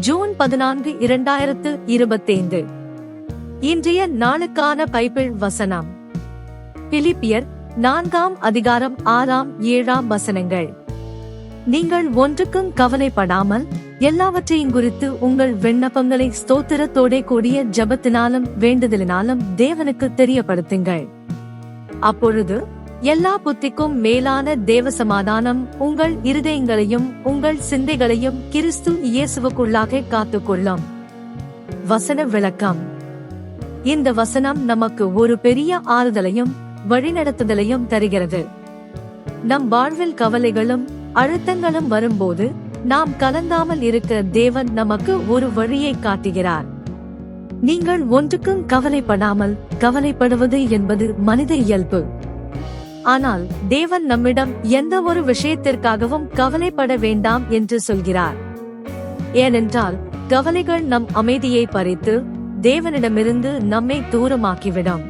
June பதினான்கு இரண்டாயிரத்து இருபத்தைந்து. இன்றைய நாளுக்கான பைபிள் வசனம். பிலிப்பியர் நான்காம் அதிகாரம் ஆறாம் ஏழாம் வசனங்கள். நீங்கள் ஒன்றுக்கும் கவலைப்படாமல் எல்லாவற்றையும் குறித்து உங்கள் விண்ணப்பங்களை ஸ்தோத்திரத்தோடே கூடிய ஜபத்தினாலும் வேண்டுதலினாலும் தேவனுக்கு தெரியப்படுத்துங்கள். அப்பொழுது எல்லா புத்திக்கும் மேலான தேவ சமாதானம் உங்கள் இருதயங்களையும் உங்கள் சிந்தைகளையும் கிறிஸ்து இயேசுவுக்குள்ளாக காத்துக்கொள்ளும். வசன விளக்கம். இந்த வசனம் நமக்கு ஒரு பெரிய ஆறுதலையும் வழிநடத்துதலையும் தருகிறது. நம் வாழ்வில் கவலைகளும் அழுத்தங்களும் வரும்போது நாம் கலந்தாமல் இருக்க தேவன் நமக்கு ஒரு வழியை காட்டுகிறார். நீங்கள் ஒன்றுக்கும் கவலைப்படாமல் கவலைப்படுவது என்பது மனித இயல்பு. ஆனால் தேவன் நம்மிடம் எந்த ஒரு விஷயத்திற்காகவும் கவலைப்பட வேண்டாம் என்று சொல்கிறார். ஏனென்றால் கவலைகள் நம் அமைதியை பறித்து தேவனிடமிருந்து நம்மை தூரமாக்கிவிடும்.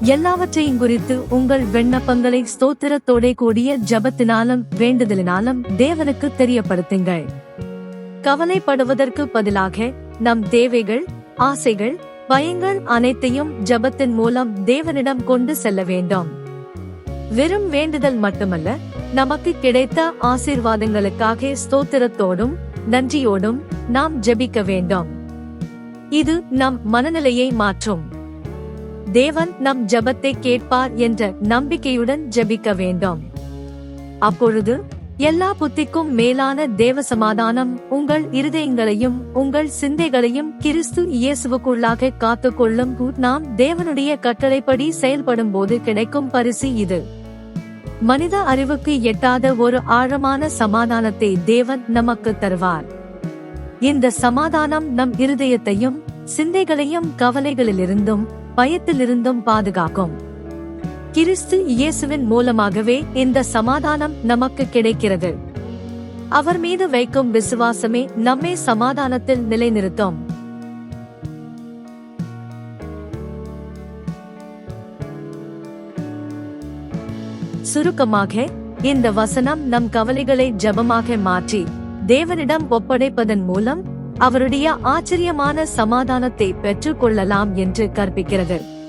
எல்லாவற்றையும் குறித்து உங்கள் விண்ணப்பங்களை ஸ்தோத்திரத்தோடே கூடிய ஜபத்தினாலும் வேண்டுதலினாலும் தேவனுக்கு தெரியப்படுத்துங்கள். கவலைப்படுவதற்கு பதிலாக நம் தேவைகள் ஆசைகள் பயங்கள் அனைத்தையும் ஜபத்தின் மூலம் தேவனிடம் கொண்டு செல்ல வேண்டும். வெறும் வேண்டுதல் மட்டுமல்ல நமக்கு கிடைத்த ஆசீர்வாதங்களுக்காக ஸ்தோத்திரத்தோடும் நன்றியோடும் நாம் ஜெபிக்க வேண்டும். இது நம் மனநிலையை மாற்றும். தேவன் நம் ஜபத்தை கேட்பார் என்ற நம்பிக்கையுடன் ஜெபிக்க வேண்டும். அப்பொழுது எல்லா புத்திக்கும் மேலான தேவ சமாதானம் உங்கள் இருதயங்களையும் உங்கள் சிந்தைகளையும் கிறிஸ்து இயேசுவுக்குள்ளாக காத்துக்கொள்ளும் நாம் தேவனுடைய கட்டளைப்படி செயல்படும் போது கிடைக்கும் பரிசு இது. மனித அறிவுக்கு எட்டாத ஒரு ஆழமான சமாதானத்தை தேவன் நமக்கு தருவார். இந்த சமாதானம் நம் இருதயத்தையும் சிந்தைகளையும் கவலைகளிலிருந்தும் பயத்திலிருந்தும் பாதுகாக்கும். கிறிஸ்து இயேசுவின் மூலமாகவே இந்த சமாதானம் நமக்கு கிடைக்கிறது. அவர் மீது வைக்கும் விசுவாசமே நம்மை சமாதானத்தில் நிலைநிறுத்தும். சுருக்கமாக இந்த வசனம் நம் கவலைகளை ஜபமாக மாற்றி தேவனிடம் ஒப்படைப்பதன் மூலம் அவருடைய ஆச்சரியமான சமாதானத்தை பெற்றுக்கொள்ளலாம் என்று கற்பிக்கிறது.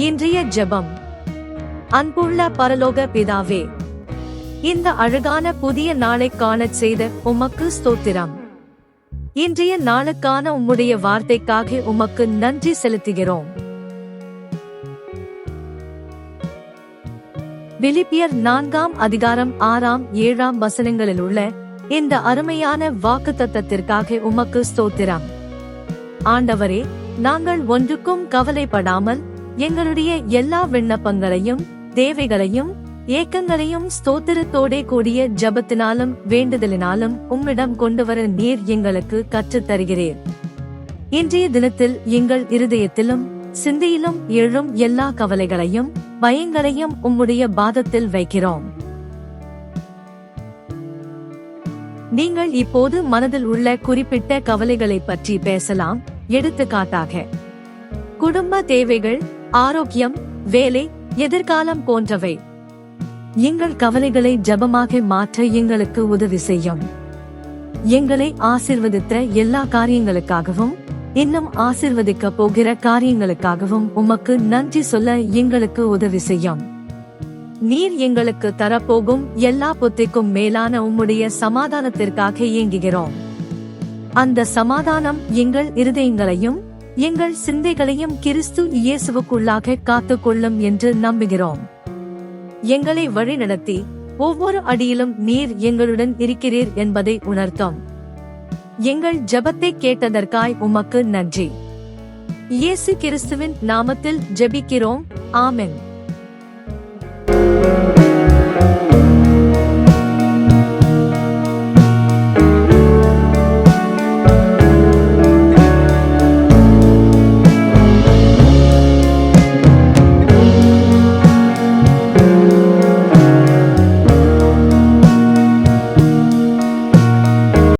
இன்றைய ஜெபம். அன்புள்ள பரலோக பிதாவே இந்த அழகான புதிய நாளை காண செய்த உமக்கு ஸ்தோத்திரம். இன்றைய நாளுக்கான உம்முடைய வார்த்தைக்காக உமக்கு நன்றி செலுத்துகிறோம். விலிப்பியர் நான்காம் அதிகாரம் ஆறாம் ஏழாம் வசனங்களில் உள்ள இந்த அருமையான வாக்கு தத்தத்திற்காக உமக்கு ஸ்தோத்திரம். ஆண்டவரே நாங்கள் ஒன்றுக்கும் கவலைப்படாமல் எங்களுடைய எல்லா விண்ணப்பங்களையும் தேவைகளையும் ஏக்கங்களையும் ஸ்தோத்திரத்தோடே கூடிய ஜபத்தினாலும் வேண்டுதலினாலும் உம்மிடம் கொண்டு வர நீர் எங்களுக்கு கற்றுத் தருகிறீர் இன்றைய தினத்தில் எங்கள் இருதயத்திலும் சிந்தையிலும் எழும் எல்லா கவலைகளையும் பயங்களையும் உம்முடைய பாதத்தில் வைக்கிறோம். நீங்கள் இப்போது மனதில் உள்ள குறிப்பிட்ட கவலைகளை பற்றி பேசலாம். எடுத்துக்காட்டாக குடும்ப தேவைகள் ஆரோக்கியம் வேலை எதிர்காலம் போன்றவை. எங்கள் கவலைகளை ஜபமாக மாற்ற எங்களுக்கு உதவி செய்யும். எங்களை ஆசிர்வதித்த எல்லா காரியங்களுக்காகவும் இன்னும் ஆசிர்வதிக்க போகிற காரியங்களுக்காகவும் உமக்கு நன்றி சொல்ல எங்களுக்கு உதவி செய்யும். நீர் எங்களுக்கு தரப்போகும் எல்லா புத்திக்கும் மேலான உம்முடைய சமாதானத்திற்காக இயங்குகிறோம். அந்த சமாதானம் எங்கள் இருதயங்களையும் எங்கள் சிந்தைகளையும் கிறிஸ்து இயேசுவுக்குள்ளாக காத்துக்கொள்ளும் என்று நம்புகிறோம். எங்களை வழிநடத்தி ஒவ்வொரு அடியிலும் நீர் எங்களுடன் இருக்கிறீர் என்பதை உணர்த்தோம். எங்கள் ஜபத்தை கேட்டதற்காய் உமக்கு நன்றி. இயேசு கிறிஸ்துவின் நாமத்தில் ஜெபிக்கிறோம். ஆமென்.